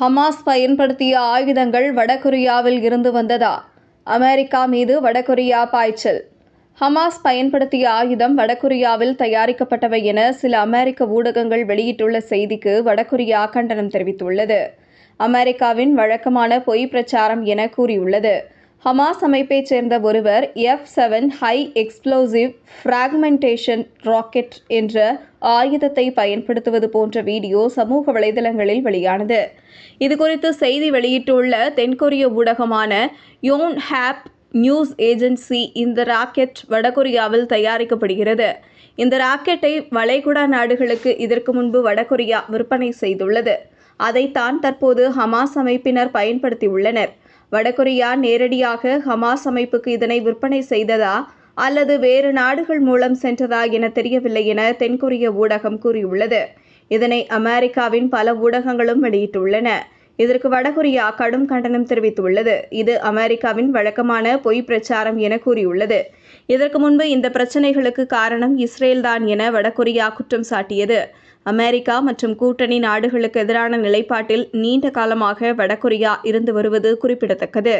Hamas பயன்படுத்திய ஆயுதங்கள் வடகொரியாவில் இருந்து வந்ததா? அமெரிக்கா மீது வடகொரியா பாய்ச்சல். ஹமாஸ் பயன்படுத்திய ஆயுதம் வடகொரியாவில் தயாரிக்கப்பட்டவை என சில அமெரிக்க ஊடகங்கள் வெளியிட்டுள்ள செய்திக்கு வடகொரியா கண்டனம் தெரிவித்துள்ளது. அமெரிக்காவின் வழக்கமான பொய் பிரச்சாரம் என கூறியுள்ளது. ஹமாஸ் அமைப்பைச் சேர்ந்த ஒருவர் F seven high explosive fragmentation rocket என்ற ஆயுதத்தை பயன்படுத்துவது போன்ற வீடியோ சமூக வலைதளங்களில் வெளியானது. இதுகுறித்து செய்தி வெளியிட்டுள்ள தென்கொரிய ஊடகமான யோன் ஹேப் நியூஸ் ஏஜென்சி இந்த ராக்கெட் வடகொரியாவில் தயாரிக்கப்படுகிறது. இந்த ராக்கெட்டை வளைகுடா நாடுகளுக்கு இதற்கு முன்பு வடகொரியா விற்பனை செய்துள்ளது. அதைத்தான் தற்போது ஹமாஸ் அமைப்பினர் பயன்படுத்தியுள்ளனர். வடகொரியா நேரடியாக ஹமாஸ் அமைப்புக்கு இதனை விற்பனை செய்ததா அல்லது வேறு நாடுகள் மூலம் சென்றதா என தெரியவில்லை என தென்கொரிய ஊடகம் கூறியுள்ளது. இதனை அமெரிக்காவின் பல ஊடகங்களும் வெளியிட்டுள்ளன. இதற்கு வடகொரியா கடும் கண்டனம் தெரிவித்துள்ளது. இது அமெரிக்காவின் வழக்கமான பொய் பிரச்சாரம் என கூறியுள்ளது. இதற்கு முன்பு இந்த பிரச்சினைகளுக்கு காரணம் இஸ்ரேல்தான் என வடகொரியா குற்றம் சாட்டியது. அமெரிக்கா மற்றும் கூட்டணி நாடுகளுக்கு எதிரான நிலைப்பாட்டில் நீண்ட காலமாக வடகொரியா இருந்து வருவது குறிப்பிடத்தக்கது.